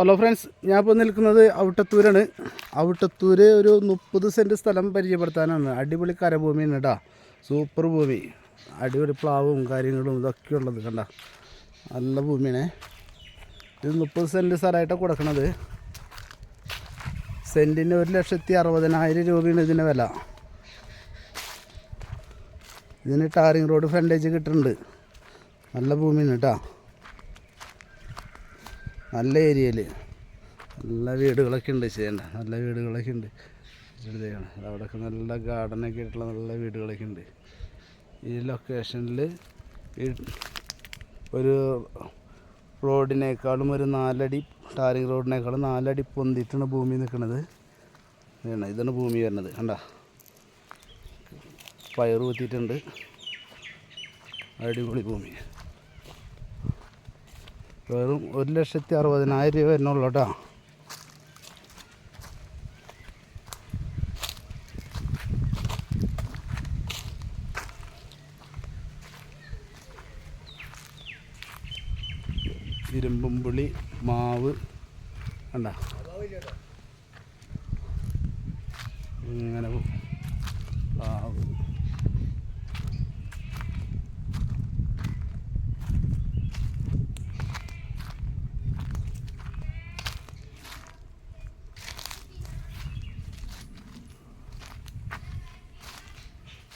Hello friends ഞാൻ ഇപ്പോൾ നിൽക്കുന്നത് ഔട്ടത്തൂരാണ് ഔട്ടത്തൂര് ഒരു മുപ്പത് സെന്റ് സ്ഥലം പരിചയപ്പെടുത്താനാണ്. അടിപൊളി കരഭൂമിയാണ് കേട്ടോ സൂപ്പർ ഭൂമി. അടിപൊളി പ്ലാവും കാര്യങ്ങളും ഇതൊക്കെ ഉള്ളത് കണ്ട. നല്ല ഭൂമിയാണേ. ഇത് മുപ്പത് സെന്റ് സ്ഥലമായിട്ടാണ് കൊടുക്കണത്. സെന്റിന് ഒരു ലക്ഷത്തി അറുപതിനായിരം രൂപയാണ് ഇതിന്റെ വില. ഇതിന് ടാറിങ് റോഡ് ഫ്രണ്ടേജ് കിട്ടുന്നുണ്ട്. നല്ല ഭൂമിയാണ് കേട്ടോ നല്ല ഏരിയയിൽ നല്ല വീടുകളൊക്കെ ഉണ്ട് ചെയ്യേണ്ട നല്ല വീടുകളൊക്കെ ഉണ്ട്. ഇതാണ് അവിടെയൊക്കെ നല്ല ഗാർഡനൊക്കെ ആയിട്ടുള്ള നല്ല വീടുകളൊക്കെ ഉണ്ട്. ഈ ലൊക്കേഷനിൽ ഈ ഒരു റോഡിനേക്കാളും ഒരു നാലടി ടാറിങ് റോഡിനേക്കാളും നാലടി പൊന്തിയിട്ടാണ് ഭൂമി നിൽക്കുന്നത് ഇതാണ് ഇതാണ് ഭൂമി വരുന്നത് കണ്ട? പയർ കുത്തിയിട്ടുണ്ട്. അടിപൊളി ഭൂമി. വെറും ഒരു ലക്ഷത്തി അറുപതിനായിരം രൂപ വരുന്നുള്ളൂ കേട്ടോ. ഇരുമ്പുംപുളി മാവ് കണ്ട? ഇങ്ങനെ പോ-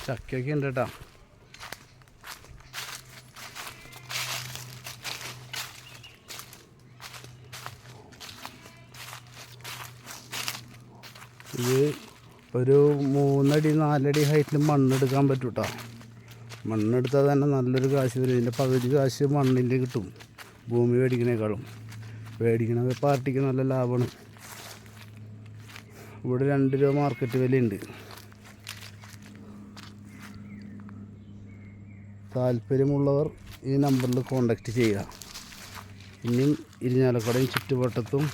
ചക്കയൊക്കെ ഉണ്ട് കേട്ടോ ഇത് ഒരു മൂന്നടി നാലടി ഹൈറ്റിൽ മണ്ണെടുക്കാൻ പറ്റും കേട്ടോ മണ്ണെടുത്താൽ തന്നെ നല്ലൊരു കാശ് വരും. ഇതിന്റെ പകുതി കാശ് മണ്ണിന്റെ കിട്ടും. ഭൂമി മേടിക്കണേക്കാളും. മേടിക്കണത് പാർട്ടിക്ക് നല്ല ലാഭമാണ്. ഇവിടെ രണ്ട് രൂപ മാർക്കറ്റ് വിലയുണ്ട്. താല്പര്യമുള്ളവർ ഈ നമ്പറിൽ കോണ്ടാക്റ്റ് ചെയ്യുക. ഇനിയും ഇരിഞ്ഞാലക്കുടയും ചുറ്റുവട്ടത്തും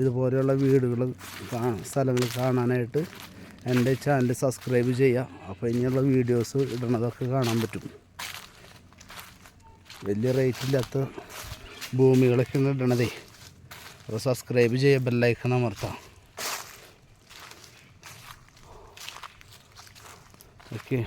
ഇതുപോലെയുള്ള വീടുകൾ സ്ഥലങ്ങൾ കാണാനായിട്ട് എന്റെ ചാനൽ സബ്സ്ക്രൈബ് ചെയ്യുക. അപ്പോൾ ഇനിയുള്ള വീഡിയോസ് ഇടണതൊക്കെ കാണാൻ പറ്റും. വലിയ റേറ്റില്ലാത്ത ഭൂമികളൊക്കെ ഇടണതേ. അപ്പോൾ സബ്സ്ക്രൈബ് ചെയ്യുക ബെല്ലൈക്കൺ അമർത്താം ഓക്കെ.